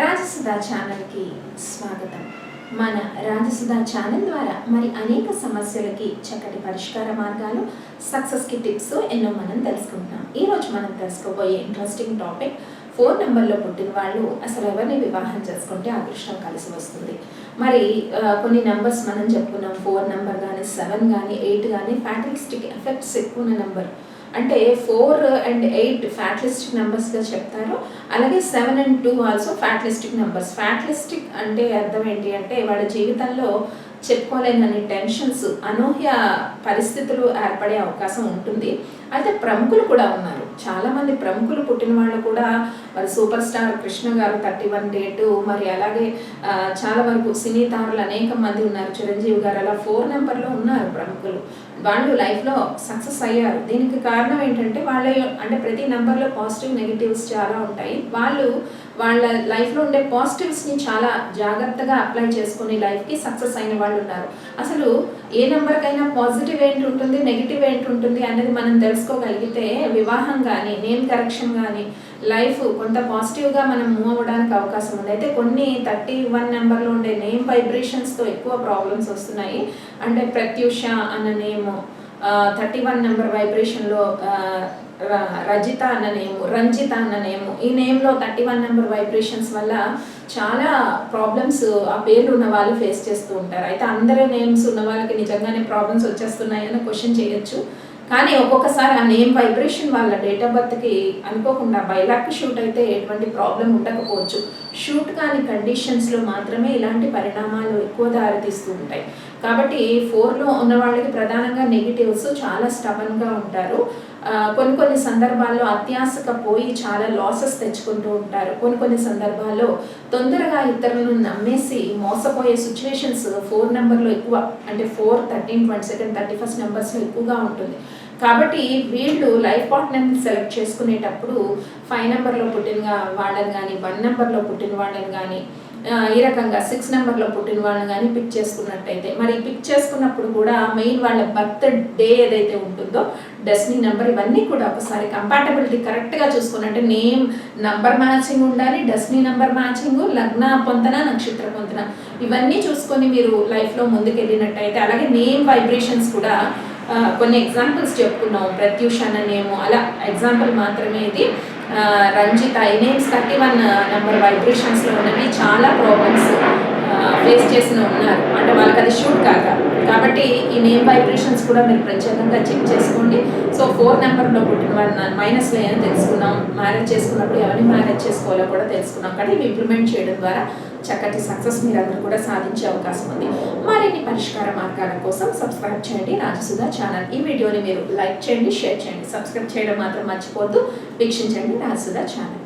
రాజసుధా ఛానల్కి స్వాగతం. మన రాజసుధా ఛానల్ ద్వారా మరి అనేక సమస్యలకి చక్కటి పరిష్కార మార్గాలు సక్సెస్కి టిప్స్ ఎన్నో మనం తెలుసుకుంటున్నాం. ఈరోజు మనం తెలుసుకోబోయే ఇంట్రెస్టింగ్ టాపిక్ ఫోన్ నెంబర్లో పుట్టిన వాళ్ళు అసలు ఎవరిని వివాహం చేసుకుంటే అదృష్టం కలిసి వస్తుంది. మరి కొన్ని నెంబర్స్ మనం చెప్పుకున్నాం. ఫోర్ నెంబర్ కానీ సెవెన్ కానీ ఎయిట్ కానీ ఫ్యాటలిస్టిక్ ఎఫెక్ట్స్ ఎక్కువ ఉన్న నెంబర్. అంటే ఫోర్ అండ్ ఎయిట్ ఫ్యాట్లిస్టిక్ నెంబర్స్గా చెప్తారు. అలాగే seven and two also fatalistic numbers fatalistic అంటే అర్థం ఏంటి అంటే వాళ్ళ జీవితంలో చెప్పుకోలేనని టెన్షన్స్ అనూహ్య పరిస్థితులు ఏర్పడే అవకాశం ఉంటుంది. అయితే ప్రముఖులు కూడా ఉన్నారు. చాలామంది ప్రముఖులు పుట్టిన వాళ్ళు కూడా మరి సూపర్ స్టార్ కృష్ణ గారు థర్టీ వన్ డేటు మరి అలాగే చాలా వరకు సినీ తారులు అనేక మంది ఉన్నారు. చిరంజీవి గారు అలా ఫోర్ నెంబర్లో ఉన్నారు ప్రముఖులు. వాళ్ళు లైఫ్లో సక్సెస్ అయ్యారు. దీనికి కారణం ఏంటంటే వాళ్ళ అంటే ప్రతి నెంబర్లో పాజిటివ్ నెగిటివ్స్ చాలా ఉంటాయి. వాళ్ళు వాళ్ళ లైఫ్లో ఉండే పాజిటివ్స్ని చాలా జాగ్రత్తగా అప్లై చేసుకుని లైఫ్కి సక్సెస్ అయిన వాళ్ళు ఉన్నారు. అసలు ఏ నెంబర్కైనా పాజిటివ్ ఏంటి ఉంటుంది నెగిటివ్ ఏంటి ఉంటుంది అనేది మనం తెలుసుకోగలిగితే వివాహం కానీ నేమ్ కరెక్షన్ కానీ లైఫ్ కొంత పాజిటివ్గా మనం మూవ్ అవ్వడానికి అవకాశం ఉంది. అయితే కొన్ని థర్టీ వన్ నెంబర్లో ఉండే నేమ్ వైబ్రేషన్స్తో ఎక్కువ ప్రాబ్లమ్స్ వస్తున్నాయి. అంటే ప్రత్యూష అన్న నేమ్ థర్టీ వన్ నెంబర్ వైబ్రేషన్లో రజిత అన్న నేము రంజిత అన్న నేము ఈ నేమ్లో థర్టీ వన్ నెంబర్ వైబ్రేషన్స్ వల్ల చాలా ప్రాబ్లమ్స్ ఆ పేర్లు ఉన్న వాళ్ళు ఫేస్ చేస్తూ ఉంటారు. అయితే అందరి నేమ్స్ ఉన్న వాళ్ళకి నిజంగానే ప్రాబ్లమ్స్ వచ్చేస్తున్నాయని క్వశ్చన్ చేయొచ్చు. కానీ ఒక్కొక్కసారి ఆ నేమ్ వైబ్రేషన్ వాళ్ళ డేట్ ఆఫ్ బర్త్కి అనుకోకుండా బైలాక్ షూట్ అయితే ఎటువంటి ప్రాబ్లం ఉండకపోవచ్చు. షూట్ కాని కండిషన్స్లో మాత్రమే ఇలాంటి పరిణామాలు ఎక్కువ దారితీస్తూ ఉంటాయి. కాబట్టి ఫోర్లో ఉన్న వాళ్ళకి ప్రధానంగా నెగిటివ్స్ చాలా స్టబన్గా ఉంటారు. కొన్ని కొన్ని సందర్భాల్లో అత్యాసక పోయి చాలా లాసెస్ తెచ్చుకుంటూ ఉంటారు. కొన్ని కొన్ని సందర్భాల్లో తొందరగా ఇతరులను నమ్మేసి మోసపోయే సిచ్యువేషన్స్ ఫోర్ నెంబర్లో ఎక్కువ అంటే four thirteen twenty second thirty first నెంబర్స్లో ఎక్కువగా ఉంటుంది. కాబట్టి వీళ్ళు లైఫ్ పార్ట్నర్ని సెలెక్ట్ చేసుకునేటప్పుడు ఫైవ్ నెంబర్లో పుట్టిన వాళ్ళని కానీ వన్ నెంబర్లో పుట్టిన వాళ్ళని కానీ ఈ రకంగా సిక్స్ నెంబర్లో పుట్టిన వాళ్ళని కానీ పిక్ చేసుకున్నట్టయితే మరి పిక్ చేసుకున్నప్పుడు కూడా మెయిన్ వాళ్ళ బర్త్ డే ఏదైతే ఉంటుందో డెస్టినీ నెంబర్ ఇవన్నీ కూడా ఒకసారి కంపాటబిలిటీ కరెక్ట్గా చూసుకున్నట్టే నేమ్ నంబర్ మ్యాచింగ్ ఉండాలి డెస్టినీ నెంబర్ మ్యాచింగ్ లగ్న పొంతన నక్షత్ర పొంతన ఇవన్నీ చూసుకొని మీరు లైఫ్లో ముందుకెళ్ళినట్టయితే అలాగే నేమ్ వైబ్రేషన్స్ కూడా కొన్ని ఎగ్జాంపుల్స్ చెప్పుకున్నాం ప్రత్యూష్ అన్న నేము అలా ఎగ్జాంపుల్ మాత్రమే ఇది. Ranjith I names thirty one number వైబ్రేషన్స్లో ఉన్నవి చాలా ప్రాబ్లమ్స్ ఫేస్ చేసిన ఉన్నారు. అంటే వాళ్ళకి అది షూట్ కాక. కాబట్టి ఈ నేమ్ వైబ్రేషన్స్ కూడా మీరు ప్రత్యేకంగా చెక్ చేసుకోండి. సో ఫోర్ నెంబర్లో పుట్టిన వాళ్ళు మైనస్లో ఏమైనా తెలుసుకున్నాం. మ్యారేజ్ చేసుకున్నప్పుడు ఎవరిని మ్యారేజ్ చేసుకోవాలో కూడా తెలుసుకున్నాం. కానీ ఇవి ఇంప్లిమెంట్ చేయడం ద్వారా చక్కటి సక్సెస్ మీరు కూడా సాధించే అవకాశం ఉంది. మరిన్ని పరిష్కార మార్గాల కోసం సబ్స్క్రైబ్ చేయండి. రాజసుధా ఛానల్ ఈ వీడియోని మీరు లైక్ చేయండి షేర్ చేయండి. సబ్స్క్రైబ్ చేయడం మాత్రం మర్చిపోద్దు వీక్షించండి రాజసుధా ఛానల్